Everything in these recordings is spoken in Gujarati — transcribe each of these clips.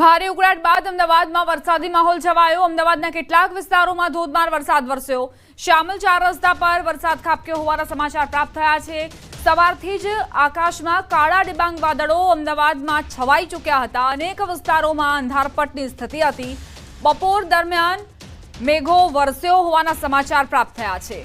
ભારે ઉકળાટ બાદ અમદાવાદમાં વરસાદી માહોલ છવાયો. અમદાવાદના કેટલાક વિસ્તારોમાં ધોધમાર વરસાદ વરસ્યો. શામલ ચાર રસ્તા પર વરસાદ ખાબક્યો હોવાના સમાચાર પ્રાપ્ત થયા છે. સવારથી જ આકાશમાં કાળા ડિબાંગ વાદળો અમદાવાદમાં છવાઈ ચૂક્યા હતા. અનેક વિસ્તારોમાં અંધારપટની સ્થિતિ હતી. બપોર દરમિયાન મેઘો વરસ્યો હોવાના સમાચાર પ્રાપ્ત થયા છે.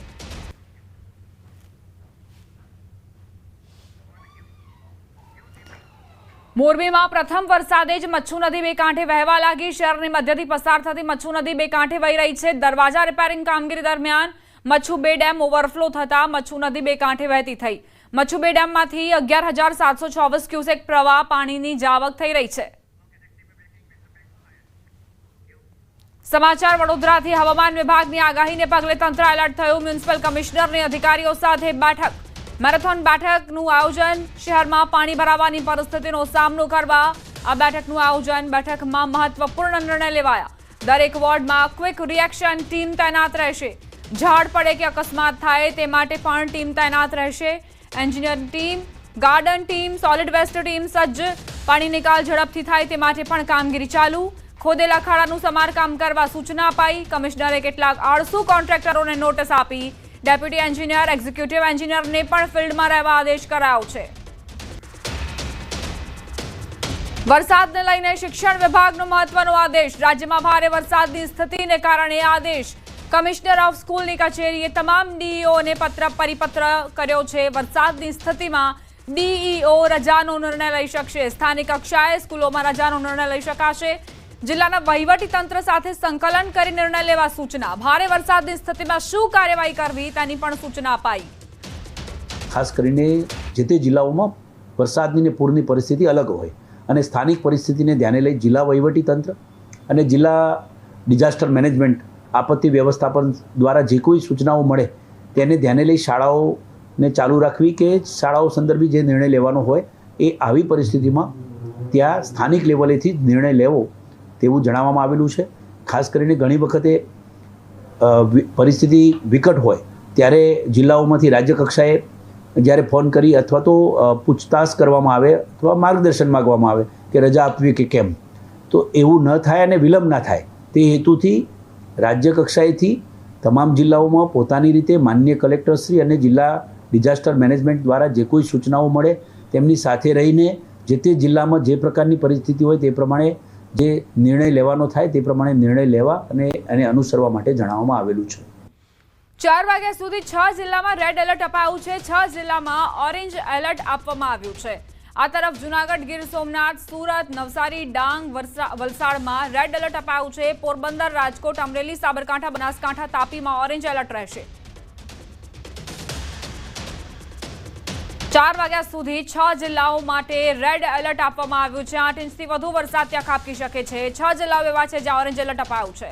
મોરબીમાં પ્રથમ વરસાદે જ મચ્છુ નદી બે કાંઠે વહેવા લાગી. શહેરની મધ્યથી પસાર થતી મચ્છુ નદી બે કાંઠે વહી રહી છે. દરવાજા રિપેરિંગ કામગીરી દરમિયાન મચ્છુ બે ડેમ ઓવરફ્લો થતા મચ્છુ નદી બે કાંઠે વહેતી થઈ. મચ્છુ બે ડેમમાંથી અગિયાર હજાર સાતસો ચોવીસ ક્યુસેક પ્રવાહ પાણીની જાવક થઈ રહી છે. સમાચાર વડોદરાથી હવામાન વિભાગની આગાહીને પગલે તંત્ર એલર્ટ થયું. મ્યુનિસિપલ કમિશનરની અધિકારીઓ સાથે બેઠક. મેરેથોન બેઠકનું આયોજન શહેરમાં પાણી ભરાવાની પરિસ્થિતિનો સામનો કરવા આ બેઠકનું આયોજન બેઠકમાં મહત્વપૂર્ણ નિર્ણય લેવાયા. દરેક વોર્ડમાં ક્વિક રિએક્શન ટીમ તૈનાત રહેશે. ઝાડ પડે કે અકસ્માત થાય તે માટે પણ ટીમ તૈનાત રહેશે. Engineer team, garden team solid waste team સજ્જ પાણી નિકાલ ઝડપથી થાય તે માટે પણ કામગીરી ચાલુ. ખોદેલા ખાડાનું સમારકામ કરવા સૂચના અપાઈ. કમિશનરે કેટલાક આળસુ કોન્ટ્રાક્ટરોને નોટિસ આપી ડેપ્યુટી એન્જિનિયર, એક્ઝિક્યુટિવ એન્જિનિયરને પણ ફિલ્ડમાં રહેવા આદેશ કરાયો છે. વરસાદને લઈને શિક્ષણ વિભાગનો મહત્વનો આદેશ. રાજ્યમાં ભારે વરસાદની સ્થિતિને કારણે આદેશ. કમિશનર ઓફ સ્કૂલની કચેરીએ તમામ ડીઈઓને પત્ર પરિપત્ર કર્યો છે. વરસાદની સ્થિતિમાં ડીઈઓ રજાનો નિર્ણય લઈ શકશે. સ્થાનિક કક્ષાએ સ્કૂલોમાં રજાનો નિર્ણય લઈ શકાશે. જિલ્લાના વહીવટી તંત્ર સાથે સંકલન કરી નિર્ણય લેવા સૂચના. ભારે વરસાદની સ્થિતિમાં શું કાર્યવાહી કરવી તેની પણ સૂચના અપાઈ. ખાસ કરીને જે તે જિલ્લાઓમાં વરસાદની ને પૂરની પરિસ્થિતિ અલગ હોય અને સ્થાનિક પરિસ્થિતિને ધ્યાને લઈ જિલ્લા વહીવટી તંત્ર અને જિલ્લા ડિઝાસ્ટર મેનેજમેન્ટ આપત્તિ વ્યવસ્થાપન દ્વારા જે કોઈ સૂચનાઓ મળે તેને ધ્યાને લઈ શાળાઓને ચાલુ રાખવી કે શાળાઓ સંદર્ભી જે નિર્ણય લેવાનો હોય એ આવી પરિસ્થિતિમાં ત્યાં સ્થાનિક લેવલેથી નિર્ણય લેવો તેવું જણાવવામાં આવેલું છે. ખાસ કરીને ઘણી વખતે પરિસ્થિતિ વિકટ હોય, ત્યારે જિલ્લાઓમાંથી રાજ્ય કક્ષાએ જ્યારે ફોન કરી અથવા તો પૂછતાછ કરવામાં આવે અથવા માર્ગદર્શન માગવામાં આવે કે રજા આપવી કે કેમ, તો એવું ન થાય અને વિલંબ ના થાય. તે હેતુથી રાજ્ય કક્ષાએથી તમામ જિલ્લાઓમાં પોતાની રીતે માન્ય કલેક્ટરશ્રી અને જિલ્લા ડિઝાસ્ટર મેનેજમેન્ટ દ્વારા જે કોઈ સૂચનાઓ મળે, તેમની સાથે રહીને જે તે જિલ્લામાં જે પ્રકારની પરિસ્થિતિ હોય તે પ્રમાણે જે નિર્ણય લેવાનો થાય તે પ્રમાણે નિર્ણય લેવા અને એને અનુસરવા માટે જણાવવામાં આવેલું છે. ચાર વાગ્યા સુધી છ જિલ્લામાં રેડ એલર્ટ અપાયું છે. છ જિલ્લામાં ઓરેન્જ એલર્ટ આપવામાં આવ્યું છે. આ તરફ જુનાગઢ ગીર સોમનાથ, સુરત, નવસારી, ડાંગ વલસાડમાં રેડ એલર્ટ અપાયું છે. પોરબંદર, રાજકોટ, અમરેલી, સાબરકાંઠા, બનાસકાંઠા તાપીમાં ઓરેન્જ એલર્ટ રહેશે. ચાર વાગ્યા સુધી છ જિલ્લાઓ માટે રેડ એલર્ટ આપવામાં આવ્યું છે. આઠ ઇંચથી વધુ વરસાદ ત્યાં ખાબકી શકે છે. છ જિલ્લાઓ એવા છે જ્યાં ઓરેન્જ એલર્ટ અપાયું છે.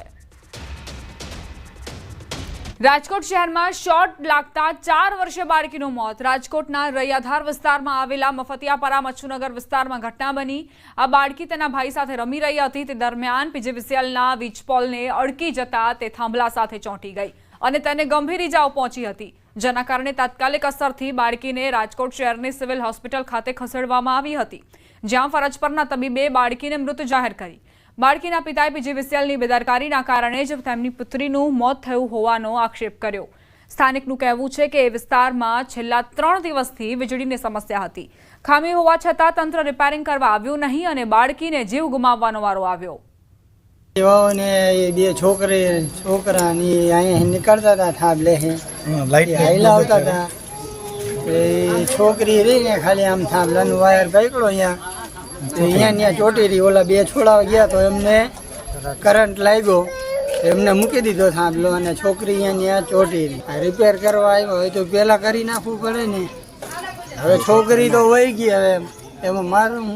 રાજકોટ શહેરમાં શોર્ટ લાગતા ચાર વર્ષે બાળકીનું મોત. રાજકોટના રૈયાધાર વિસ્તારમાં આવેલા મફતિયાપરા મચ્છુનગર વિસ્તારમાં ઘટના બની. આ બાળકી તેના ભાઈ સાથે રમી રહી હતી. તે દરમિયાન પીજીવીસીએલના વીજપોલને અડકી જતા તે થાંભલા સાથે ચોંટી ગઈ અને તેને ગંભીર ઇજાઓ પહોંચી હતી. જેના કારણે તાત્કાલિક અસરથી બાળકીને રાજકોટ શહેરની સિવિલ હોસ્પિટલ ખાતે ખસેડવામાં આવી હતી, જ્યાં ફરજ પરના તબીબે બાળકીને મૃત જાહેર કરી. બાળકીના પિતાએ પીજીવીસીએલની બેદરકારીના કારણે જ તેમની પુત્રીનું મોત થયું હોવાનો આક્ષેપ કર્યો. સ્થાનિકનું કહેવું છે કે એ વિસ્તારમાં છેલ્લા ત્રણ દિવસથી વીજળીની સમસ્યા હતી. ખામી હોવા છતાં તંત્ર રિપેરિંગ કરવા આવ્યું નહીં અને બાળકીને જીવ ગુમાવવાનો વારો આવ્યો. એવાઓને બે છોકરી, છોકરાની અહીંયા નીકળતા હતા થાંભલે હે હાઈલા આવતા હતા. એ છોકરી રહી ને ખાલી આમ થાંભલાનું વાયર પકડો અહીંયા. તો અહીંયા ત્યાં ચોટી રહી. ઓલા બે છોડાવા ગયા તો એમને કરંટ લાગ્યો. એમને મૂકી દીધો થાંભલો અને છોકરી અહીંયા ત્યાં ચોટી રહી. રિપેર કરવા આવ્યો હોય તો પહેલાં કરી નાખવું પડે ને. હવે છોકરી તો વહી ગઈ હવે. એમાં મારું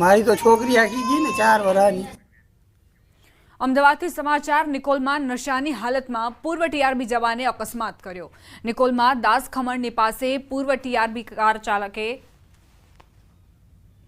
મારી તો છોકરી આખી ગઈ ને ચાર વર્ષની અમદાવાદથી સમાચાર, નિકોલમાં નશાની હાલતમાં પૂર્વ ટીઆરબી જવાને અકસ્માત કર્યો. નિકોલમાં દાસ ખમણની પાસે પૂર્વ ટીઆરબી કાર ચાલકે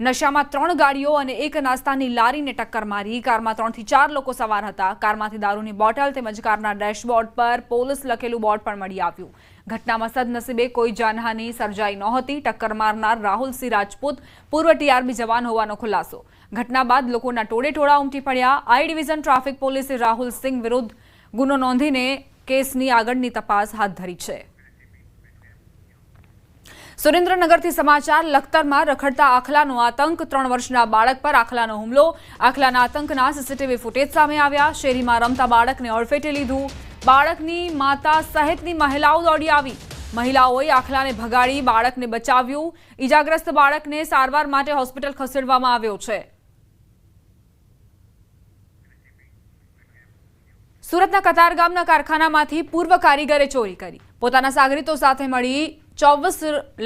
નશામાં ત્રણ ગાડીઓ અને એક નાસ્તાની લારીને ટક્કર મારી. કારમાં ત્રણથી ચાર લોકો સવાર હતા. કારમાંથી દારૂની બોટલ તેમજ કારના ડેશબોર્ડ પર પોલીસ લખેલું બોર્ડ પણ મળી આવ્યું. ઘટનામાં સદનસીબે કોઈ જાનહાની સર્જાઈ નહોતી. ટક્કર મારનાર રાહુલ સિંહ રાજપૂત પૂર્વ ટીઆરબી જવાન હોવાનો ખુલાસો. ઘટના બાદ લોકોના ટોળે ટોળા ઉમટી પડ્યા. આઈ ડિવિઝન ટ્રાફિક પોલીસે રાહુલ સિંહ વિરુદ્ધ ગુનો નોંધીને કેસની આગળની તપાસ હાથ ધરી છે. સુરેન્દ્રનગરથી સમાચાર, લખતરમાં રખડતા આખલાનો આતંક, ત્રણ વર્ષના બાળક પર આખલાનો હુમલો. આખલાના આતંકના સીસીટીવી ફૂટેજ સામે આવ્યા. શેરીમાં રમતા બાળકને અડફેટે લીધું. બાળકની માતા સહિતની મહિલાઓ દોડી આવી. મહિલાઓએ આખલાને ભગાડી બાળકને બચાવ્યું. ઈજાગ્રસ્ત બાળકને સારવાર માટે હોસ્પિટલ ખસેડવામાં આવ્યો છે. સુરતના કતારગામના કારખાનામાંથી પૂર્વ કારીગરે ચોરી કરી. પોતાના સાગરીતો સાથે મળી ચોવીસ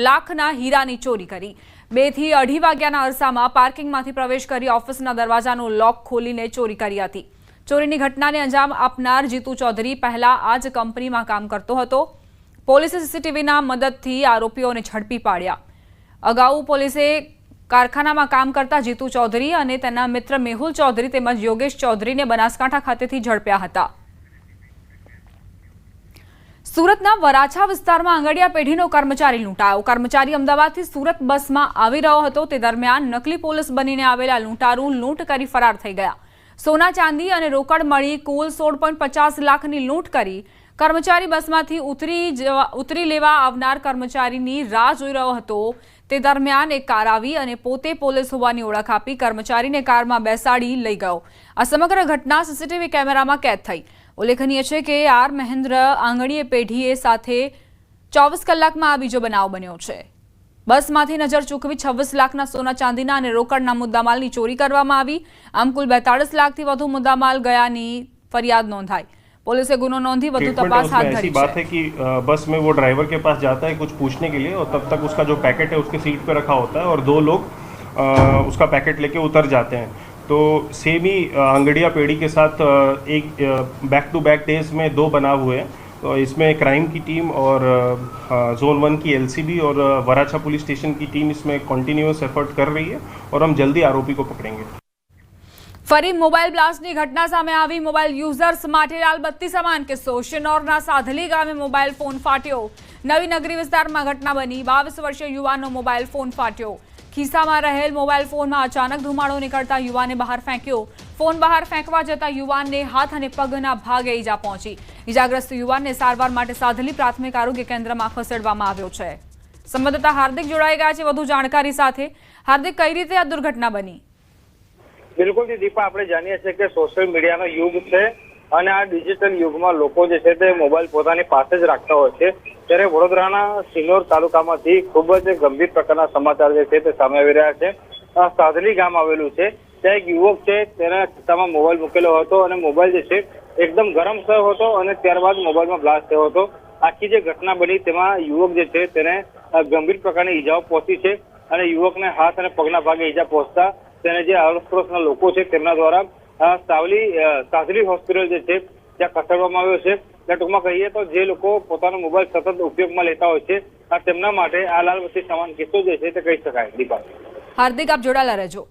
લાખના હીરાની ચોરી કરી. બેથી અઢી વાગ્યાના અરસામાં પાર્કિંગમાંથી પ્રવેશ કરી ઓફિસના દરવાજાનો લોક ખોલીને ચોરી કરી હતી. ચોરીની ઘટનાને અંજામ આપનાર જીતુ ચૌધરી પહેલા આ જ કંપનીમાં કામ કરતો હતો. પોલીસે સીસીટીવીના મદદથી આરોપીઓને ઝડપી પાડ્યા. અગાઉ પોલીસે કારખાનામાં કામ કરતા જીતુ ચૌધરી અને તેના મિત્ર મેહુલ ચૌધરી તેમજ યોગેશ ચૌધરીને બનાસકાંઠા ખાતેથી ઝડપ્યા હતા. સુરતના વરાછા વિસ્તારમાં આંગડિયા પેઢીનો કર્મચારી લૂંટાયો. કર્મચારી અમદાવાદથી સુરત બસમાં આવી રહ્યો હતો. તે દરમિયાન નકલી પોલીસ બનીને આવેલા લૂંટારૂ લૂંટ કરી ફરાર થઈ ગયા. સોના ચાંદી અને રોકડ મળી કુલ સોળ પોઈન્ટ પચાસ લાખની લૂંટ કરી કર્મચારી બસમાંથી ઉતરી ઉતરી લેવા આવનાર કર્મચારીની રાહ જોઈ રહ્યો હતો. તે દરમિયાન એક કાર આવી અને પોતે પોલીસ હોવાની ઓળખ આપી કર્મચારીને કારમાં બેસાડી લઈ ગયો. આ સમગ્ર ઘટના સીસીટીવી કેમેરામાં કેદ થઈ. ઉલ્લેખનીય છે કે આર મહેન્દ્ર આંગણીએ પેઢીએ સાથે ચોવીસ કલાકમાં આ બીજો બનાવ બન્યો છે. બસમાંથી નજર ચૂકવી છવ્વીસ લાખના સોના ચાંદીના અને રોકડના મુદ્દામાલની ચોરી કરવામાં આવી. આમ કુલ બેતાળીસ લાખથી વધુ મુદ્દામાલ ગયાની ફરિયાદ નોંધાઈ. પોલીસે ગુનો નોંધી વધુ ट्रीटमेंट है તપાસ હાથ उसमें ऐसी ધરી बात છે है कि अ, बस में वो ड्राइवर के पास जाता है कुछ पूछने के लिए और तब तक उसका जो पैकेट है उसके सीट पे रखा होता है और दो लोग अ, उसका पैकेट लेके उतर जाते हैं तो सेम ही अ, अंगड़िया पेड़ी के साथ अ, एक बैक टू बैक डेज में दो बनाव हुए हैं तो इसमें क्राइम की टीम और अ, जोन वन की एलसीबी और अ, वराछा पुलिस स्टेशन की टीम इसमें कॉन्टिन्यूस एफर्ट कर रही है और हम जल्दी आरोपी को पकड़ेंगे ફરી મોબાઈલ બ્લાસ્ટની ઘટના સામે આવી. મોબાઈલ યુઝર્સ માટે લાલબત્તી સમાન કિસ્સો શિનોરના સાધલી ગામે મોબાઈલ ફોન ફાટ્યો. નવી નગરી વિસ્તારમાં ઘટના બની. બાવીસ વર્ષીય યુવાનનો મોબાઈલ ફોન ફાટ્યો. ખિસ્સામાં રહેલ મોબાઈલ ફોનમાં અચાનક ધુમાડો નીકળતા યુવાને બહાર ફેંક્યો. ફોન બહાર ફેંકવા જતા યુવાનને હાથ અને પગના ભાગે ઈજા પહોંચી. ઈજાગ્રસ્ત યુવાનને સારવાર માટે સાધલી પ્રાથમિક આરોગ્ય કેન્દ્રમાં ખસેડવામાં આવ્યો છે. સંવાદદાતા હાર્દિક જોડાઈ ગયા છે. વધુ જાણકારી સાથે. હાર્દિક, કઈ રીતે આ દુર્ઘટના બની? બિલકુલ દીપા, આપણે જાણીએ છીએ કે સોશિયલ મીડિયાનો યુગ છે અને આ ડિજિટલ યુગમાં લોકો જે છે તે મોબાઈલ પોતાની પાસે જ રાખતા હોય છે. ત્યારે વડોદરાના સિનોર તાલુકામાંથી ખૂબ જ ગંભીર પ્રકારના સમાચાર જે છે તે સામે આવી રહ્યા છે. સાધલી ગામ આવેલું છે. ત્યાં એક યુવક છે, તેના ખિસ્સામાં મોબાઈલ મૂકેલો હતો અને મોબાઈલ જે છે એકદમ ગરમ થયો હતો અને ત્યારબાદ મોબાઈલમાં બ્લાસ્ટ થયો હતો. આખી જે ઘટના બની તેમાં યુવક જે છે તેને ગંભીર પ્રકારની ઈજાઓ પહોંચી છે અને યુવકને હાથ અને પગના ભાગે ઈજા પહોંચતા તેને જે આસપાસના લોકો છે તેમના દ્વારા સાવલી સાસરી હોસ્પિટલ જે છે, ત્યાં ખસેડવામાં આવ્યો છે. એટલે ટૂંકમાં કહીએ તો જે લોકો પોતાનો મોબાઈલ સતત ઉપયોગમાં લેતા હોય છે તેમના માટે આ લાલબત્તી સમાન કિસ્સો જે છે તે કહી શકાય. દીપા હાર્દિક, આપ જોડાયેલા રહેજો.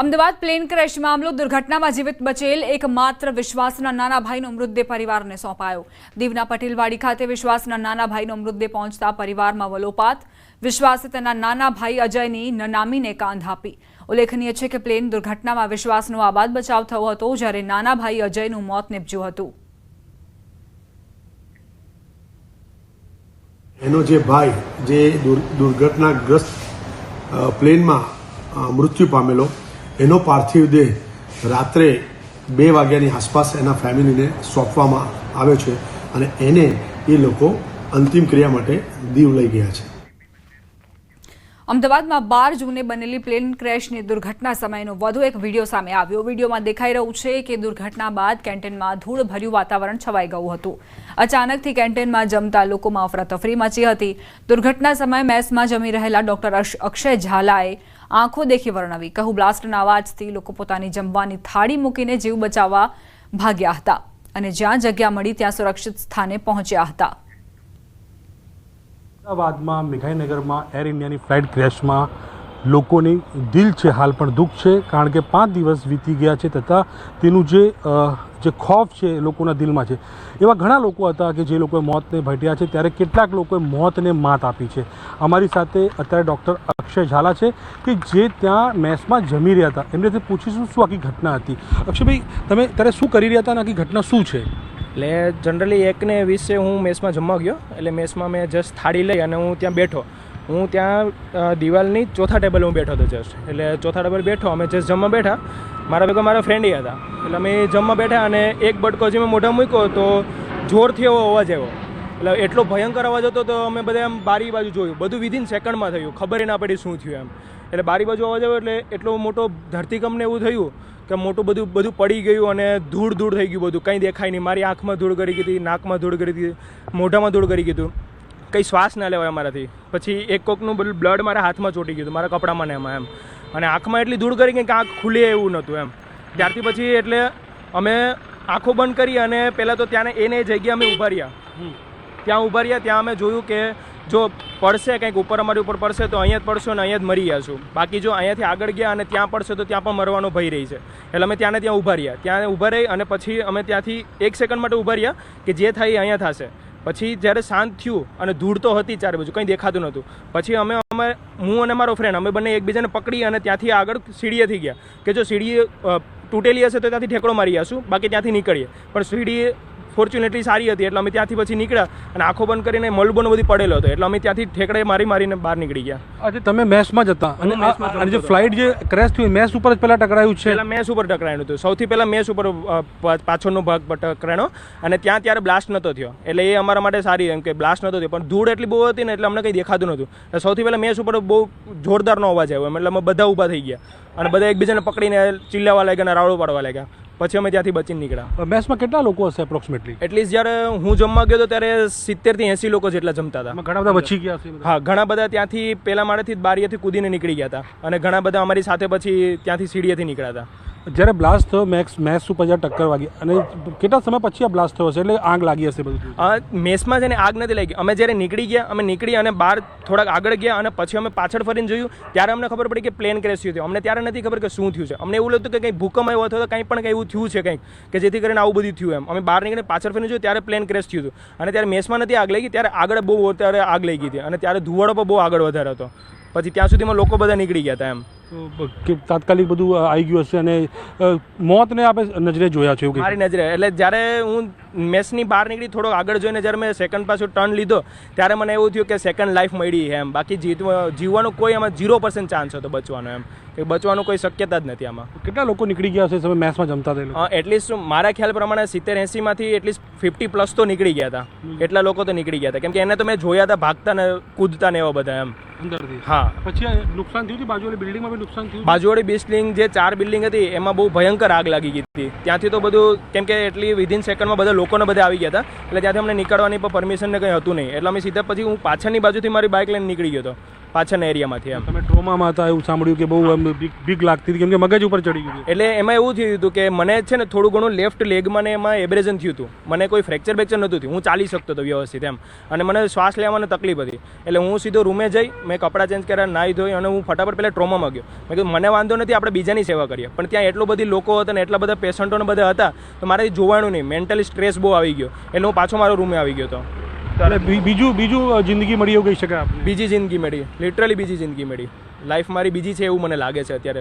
અમદાવાદ પ્લેન ક્રેશ મામલો દુર્ઘટનામાં જીવિત બચેલ એક માત્ર વિશ્વાસના નાના ભાઈનો મૃતદેહ પરિવારને સોંપાયો. દીવના પટેલવાડી ખાતે વિશ્વાસના નાના ભાઈનો મૃતદેહ પહોંચતા પરિવારમાં વલોપાત. વિશ્વાસે તેના નાના ભાઈ અજયની નનામીને કાંધ આપી. ઉલ્લેખનીય છે કે પ્લેન દુર્ઘટનામાં વિશ્વાસનો આબાદ બચાવ થયો હતો જ્યારે નાના ભાઈ અજયનું મોત નીપજ્યું હતું. એનો જે ભાઈ જે દુર્ઘટનાગ્રસ્ત પ્લેનમાં મૃત્યુ પામેલો એનો પાર્થિવ દેહ રાત્રે બે વાગ્યાની આસપાસ એના ફેમિલીને સોંપવામાં આવ્યો છે અને એને એ લોકો અંતિમ ક્રિયા માટે દીવ લઈ ગયા છે. અમદાવાદમાં બાર જૂને બનેલી પ્લેન ક્રેશની દુર્ઘટના સમયનો વધુ એક વીડિયો સામે આવ્યો. વિડીયોમાં દેખાઈ રહ્યું છે કે દુર્ઘટના બાદ કેન્ટીનમાં ધૂળભર્યું વાતાવરણ છવાઈ ગયું હતું. અચાનકથી કેન્ટીનમાં જમતા લોકોમાં અફરાતફરી મચી હતી. દુર્ઘટના સમયે મેસમાં જમી રહેલા ડોક્ટર અક્ષ- અક્ષય ઝાલાએ આંખો દેખી વર્ણવી. કહું, બ્લાસ્ટના અવાજથી લોકો પોતાની જમવાની થાળી મૂકીને જીવ બચાવવા ભાગ્યા હતા અને જ્યાં જગ્યા મળી ત્યાં સુરક્ષિત સ્થાને પહોંચ્યા હતા. અમદાવાદમાં મેઘાઈનગરમાં એર ઇન્ડિયાની ફ્લાઇટ ક્રેશમાં લોકોની દિલ છે, હાલ પણ દુઃખ છે, કારણ કે પાંચ દિવસ વીતી ગયા છે તથા તેનું જે જે ખોફ છે એ લોકોના દિલમાં છે. એવા ઘણા લોકો હતા કે જે લોકોએ મોતને ભેટ્યા છે, ત્યારે કેટલાક લોકોએ મોતને માત આપી છે. અમારી સાથે અત્યારે ડૉક્ટર અક્ષય ઝાલા છે કે જે ત્યાં મેસમાં જમી રહ્યા હતા. એમનેથી પૂછીશું શું આખી ઘટના હતી. અક્ષયભાઈ, તમે ત્યારે શું કરી રહ્યા હતા અને આખી ઘટના શું છે? એટલે જનરલી એકને વીસે હું મેસમાં જમવા ગયો, એટલે મેસમાં મેં જસ્ટ થાળી લઈ અને હું ત્યાં બેઠો. હું ત્યાં દિવાલની ચોથા ટેબલ હું બેઠો હતો જસ્ટ એટલે ચોથા ટેબલ બેઠો, અમે જસ્ટ જમવા બેઠા. મારા ભેગા મારા ફ્રેન્ડ હતા. એટલે અમે જમવા બેઠા અને એક બટકો જે મેં મોઢા મૂક્યો તો જોરથી એવો અવાજ આવ્યો. એટલે એટલો ભયંકર અવાજ હતો તો અમે બધા એમ બારી બાજુ જોયું. બધું વિધિન સેકન્ડમાં થયું. ખબર ના પડી શું થયું એમ. એટલે બારી બાજુ અવાજ આવ્યો એટલે એટલો મોટો ધરતીકંપને એવું થયું કે મોટું બધું બધું પડી ગયું અને ધૂળ ધૂળ થઈ ગયું બધું. કંઈ દેખાય નહીં. મારી આંખમાં ધૂળ કરી ગઈ હતી નાકમાં ધૂળ કરી હતી મોઢામાં ધૂળ કરી ગયું કંઈ શ્વાસ ના લેવાય અમારાથી. પછી એક કોકનું બધું બ્લડ મારા હાથમાં ચોટી ગયું હતું મારા કપડામાં ને એમાં એમ. અને આંખમાં એટલી ધૂળ કરી કે આંખ ખુલે એવું નહોતું એમ. ત્યારથી પછી એટલે અમે આંખો બંધ કરી અને પહેલાં તો ત્યાં એને એ જગ્યાએ અમે ઊભા રહ્યા. ત્યાં ઊભા રહ્યા ત્યાં અમે જોયું કે જો પડશે કંઈક ઉપર અમારી ઉપર પડશે તો અહીંયા જ પડશો અને અહીંયા જ મરી જશું બાકી જો અહીંયાથી આગળ ગયા અને ત્યાં પડશે તો ત્યાં પણ મરવાનો ભય રહી છે. એટલે અમે ત્યાંને ત્યાં ઊભા રહ્યા. ત્યાં ઊભા રહી અને પછી અમે ત્યાંથી એક સેકન્ડ માટે ઊભા રહ્યા કે જે થાય એ અહીંયા થશે. પછી જ્યારે શાંત થયું અને ધૂળ તો હતી ચારે બાજુ, કંઈ દેખાતું નહોતું. પછી અમે અમે હું અને મારો ફ્રેન્ડ અમે બંને એકબીજાને પકડી અને ત્યાંથી આગળ સીડીએથી ગયા. કે જો સીડી તૂટેલી હશે તો ત્યાંથી ઠેકડો મારી આવીશું બાકી ત્યાંથી નીકળીએ. પણ સીડી ફોર્ચ્યુનેટલી સારી હતી એટલે અમે ત્યાંથી પછી નીકળ્યા અને આંખો બંધ કરીને મલબોનો બધી પડેલો હતો એટલે અમે ત્યાંથી ઠેકડે મારી મારીને બહાર નીકળી ગયા. આજે તમે મેસમાં જ હતા. અને મેસમાં જે ફ્લાઇટ જે ક્રેશ થયું મેસ ઉપર જ પહેલાં ટકરાયું છે? પહેલાં મેસ ઉપર ટકરાયું હતું. સૌથી પહેલાં મેસ ઉપર પાછળનો ભાગ ટકરાયો અને ત્યાં ત્યારે બ્લાસ્ટ નહોતો થયો. એટલે એ અમારા માટે સારી એમ કે બ્લાસ્ટ નહોતો થયો. પણ ધૂળ એટલી બહુ હતી ને એટલે અમને કંઈ દેખાતું નહોતું. સૌથી પહેલાં મેસ ઉપર બહુ જોરદારનો અવાજ આવ્યો. એટલે અમે બધા ઊભા થઈ ગયા. અને બધા એકબીજાને પકડીને ચિલ્લાવા લાગ્યા અને રાવડો પાડવા લાગ્યા. પછી અમે ત્યાંથી બચીને નીકળ્યા. મેસમાં કેટલા લોકો હશે એપ્રોક્સિમેટલી એટલીસ્ટ જ્યારે હું જમવા ગયો હતો ત્યારે સિત્તેરથી એંસી લોકો જેટલા જમતા હતા. ઘણા બધા બચી ગયા હા ઘણા બધા ત્યાંથી પેલા માળેથી બારીએથી કૂદીને નીકળી ગયા હતા. અને ઘણા બધા અમારી સાથે પછી ત્યાંથી સીડીએથી નીકળ્યા હતા. જ્યારે બ્લાસ્ટ થયો, મેક્સ મેસ ઉપર જ્યારે ટક્કર વાગી અને કેટલા સમય પછી આ બ્લાસ્ટ થયો હશે? એટલે આગ લાગી હશે બધું. મેસમાં છે ને આગ નથી લાગી. અમે જ્યારે નીકળી ગયા, અમે નીકળી અને બહાર થોડાક આગળ ગયા અને પછી અમે પાછળ ફરીને જોયું. ત્યારે અમને ખબર પડી કે પ્લેન ક્રેશ થયું. અમને ત્યારે નથી ખબર કે શું થયું છે. અમને એવું લાગતું કે કંઈ ભૂકંપ આવ્યો અથવા તો કંઈ પણ કંઈ એવું થયું છે કંઈક, કે જેથી કરીને આવું બધું થયું એમ. અમે બહાર નીકળીને પાછળ ફરીને જોયું, ત્યારે પ્લેન ક્રેશ થયું હતું. અને ત્યારે મેસમાં નથી આગ લાગી, ત્યારે આગળ બહુ ત્યારે આગ લાગી હતી. અને ત્યારે ધુવાડો પણ બહુ આગળ વધારે હતો. પછી ત્યાં સુધીમાં લોકો બધા નીકળી ગયા હતા એમ. કે તાત્કાલિક બધું આવી ગયું હશે અને મોતને આપણે નજરે જોયા છે એવું મારી નજરે. એટલે જ્યારે હું મેસની બહાર નીકળી થોડો આગળ જોઈને જ્યારે મેં સેકન્ડ પાછું ટર્ન લીધો ત્યારે મને એવું થયું કે સેકન્ડ લાઈફ મળી એમ. બાકી જીવવાનો કોઈ એમાં ઝીરો પર્સન્ટ ચાન્સ હતો બચવાનો એમ. કે બચવાનું કોઈ શક્યતા જ નથી આમાં. કેટલા લોકો નીકળી ગયા હશે? તમે મેસમાં જમતા હતા એટલીસ્ટ મારા ખ્યાલ પ્રમાણે સિત્તેર એંસીમાંથી એટલીસ્ટ ફિફ્ટી પ્લસ તો નીકળી ગયા હતા. એટલા લોકો તો નીકળી ગયા હતા. કેમ કે એને તો મેં જોયા હતા ભાગતા ને કૂદતા ને એવા બધા એમ. અંદરથી. હા. પછી નુકસાન થયું હતું બાજુવાળી બિલ્ડિંગમાં બી નુકસાન થયું? બાજુવાળી બિલ્ડિંગ જે ચાર બિલ્ડિંગ હતી એમાં બહુ ભયંકર આગ લાગી ગઈ હતી. ત્યાંથી તો બધું કેમ કે એટલી વિધિન સેકન્ડમાં બધા લોકોને બધા આવી ગયા હતા. એટલે ત્યાંથી અમને નીકળવાની પણ પરમિશન ને કંઈ હતું નહીં. એટલે અમે સીધા પછી હું પાછળની બાજુથી મારી બાઇક લઈને નીકળી ગયો હતો. પાછળના એરિયામાંથી એમ. તમે ટ્રોમામાં હતા એવું સાંભળ્યું કે બહુ એમ બીક લાગતી હતી કેમ કે મગજ ઉપર ચડી ગયું એટલે એમાં એવું થયું હતું કે મને છે ને થોડું ઘણું લેફ્ટ લેગમાં ને એમાં એબ્રેઝન થયું હતું. મને કોઈ ફ્રેક્ચર બેક્ચર નહોતું થયું. હું ચાલી શકતો હતો વ્યવસ્થિત એમ. અને મને શ્વાસ લેવામાં તકલીફ હતી. એટલે હું સીધો રૂમે જઈ મેં કપડાં ચેન્જ કર્યા નાહી ધોઈ અને હું ફટાફટ પહેલાં ટ્રોમામાં ગયો. મેં કીધું મને વાંધો નથી આપણે બીજાની સેવા કરીએ. પણ ત્યાં એટલું બધી લોકો હતા ને એટલા બધા પેશન્ટોને બધા હતા તો મારાથી જોવાનું નહીં. મેન્ટલી સ્ટ્રેસ બહુ આવી ગયો. એટલે હું પાછો મારો રૂમે આવી ગયો હતો. એટલે બી- બીજું બીજું જિંદગી મળી એવું કહી શકાય આપણે બીજી જિંદગી મળી. લિટરલી બીજી જિંદગી મળી. લાઈફ મારી બીજી છે એવું મને લાગે છે અત્યારે.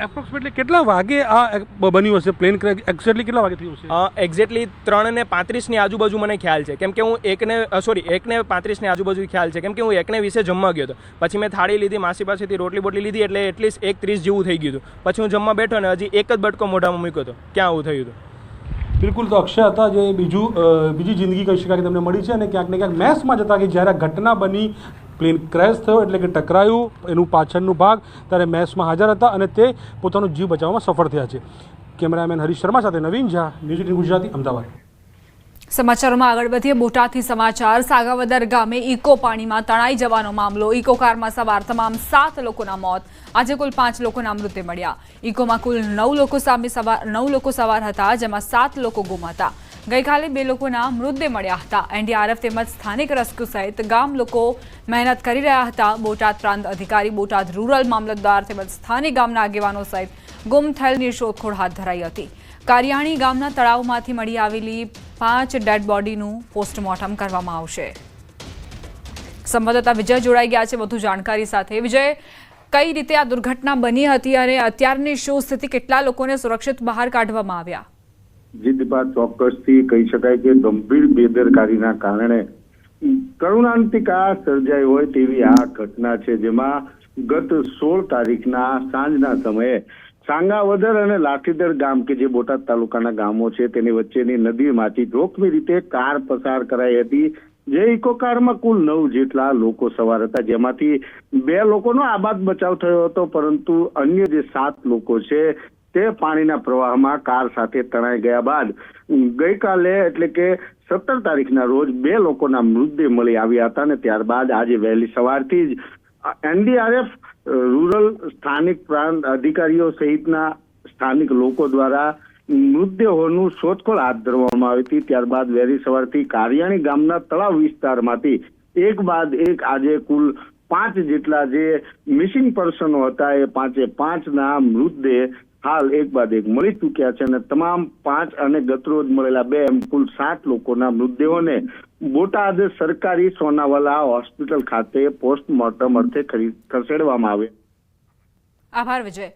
એપ્રોક્સિમેટલી કેટલા વાગે આ બ- બન્યું હશે? પ્લેન ક્રેક એક્ઝેક્ટલી કેટલા વાગે થયું હશે? એક્ઝેક્ટલી ત્રણ ને પાંત્રીસની આજુબાજુ મને ખ્યાલ છે. કેમ કે હું એકને સોરી એકને પાંત્રીસની આજુબાજુ ખ્યાલ છે. કેમ કે હું એકને વિશે જમવા ગયો હતો. પછી મેં થાળી લીધી માસી પાસેથી રોટલી બોટલી લીધી એટલે એટલીસ્ટ એક ત્રીસ જેવું થઈ ગયું હતું. પછી હું જમવા બેઠો ને હજી એક જ બટકો મોઢામાં મૂક્યો હતો. ક્યાં આવું થયું હતું? બિલકુલ તો અક્ષય હતા જે બીજું બીજી જિંદગી કહી શકાય તેમને મળી છે અને ક્યાંક ને ક્યાંક મેસમાં જતા કે જ્યારે ઘટના બની, પ્લેન ક્રેશ થયો એટલે કે ટકરાયું એનું પાછળનું ભાગ, ત્યારે મેસમાં હાજર હતા અને તે પોતાનો જીવ બચાવવામાં સફળ થયા છે. કેમેરામેન હરીશ શર્મા સાથે નવીન ઝા, ન્યૂઝ ગુજરાતી, અમદાવાદ. સમાચારોમાં આગળ વધીએ. બોટાદથી સમાચાર. સાગાવદર ગામે ઇકો પાણીમાં તણાઈ જવાનો મામલો. ઇકો કારમાં સવાર તમામ સાત લોકોના મોત. આજે કુલ પાંચ લોકોના મૃત્યુ મળ્યા. ઇકોમાં કુલ નવ લોકો સામે સવાર નવ લોકો સવાર હતા, જેમાં સાત લોકો ગુમ હતા ગઈકાલે બે લોકોના મૃતદેહ મળ્યા હતા. એનડીઆરએફ તેમજ સ્થાનિક રેસ્ક્યુ સહિત ગામ લોકો મહેનત કરી રહ્યા હતા. બોટાદ પ્રાંત અધિકારી, બોટાદ રૂરલ મામલતદાર તેમજ સ્થાનિક ગામના આગેવાનો સહિત ગુમ થયેલની શોધખોળ હાથ ધરાઈ હતી. કારિયાણી ગામના તળાવમાંથી મળી આવેલી પાંચ ડેડ બોડીનું પોસ્ટમોર્ટમ કરવામાં આવશે. સંવાદદાતા વિજય જોડાઈ ગયા છે વધુ જાણકારી સાથે. વિજય, કઈ રીતે આ દુર્ઘટના બની હતી અને અત્યારની શું સ્થિતિ? કેટલા લોકોને સુરક્ષિત બહાર કાઢવામાં આવ્યા? જે ચોક્કસથી કહી શકાય કે ગંભીર બેદરકારીના કારણે કરુણાંતિકા સર્જાઈ હોય તેવી આ ઘટના છે, જેમાં ગત સોળ તારીખના સાંજના સમયે સાંગાવદર અને લાઠીદર ગામ કે જે બોટાદ તાલુકાના ગામો છે, તેની વચ્ચેની નદીમાંથી જોખમી રીતે કાર પસાર કરાઈ હતી. જે ઇકો કારમાં કુલ નવ જેટલા લોકો સવાર હતા. જેમાંથી બે લોકોનો આબાદ બચાવ થયો હતો, પરંતુ અન્ય જે સાત લોકો છે, તે પાણીના પ્રવાહમાં કાર સાથે તણાઈ ગયા બાદ ગઈકાલે એટલે કે સત્તર તારીખના રોજ બે લોકોના મૃતદેહ મળી આવ્યા હતા અને ત્યારબાદ આજે વહેલી સવારથી જ એનડીઆરએફ રૂરલ સ્થાનિક પ્રાંત અધિકારીઓ સહિતના સ્થાનિક લોકો દ્વારા મૃતદેહોનું શોધખોળ હાથ ધરવામાં આવી હતી. ત્યારબાદ વહેલી સવારથી કારિયાણી ગામના તળાવ વિસ્તારમાંથી એક બાદ એક આજે કુલ પાંચ જેટલા જે મિસિંગ પર્સનો હતા, એ પાંચે પાંચના મૃતદેહ હાલ એક બાદ એક મળી ચૂક્યા છે અને તમામ પાંચ અને ગતરોજ મળેલા બે એમ કુલ સાત લોકોના મૃતદેહોને બોટાદ સરકારી સોનાવાલા હોસ્પિટલ ખાતે પોસ્ટમોર્ટમ અર્થે ખસેડવામાં આવે આભાર, વિજય.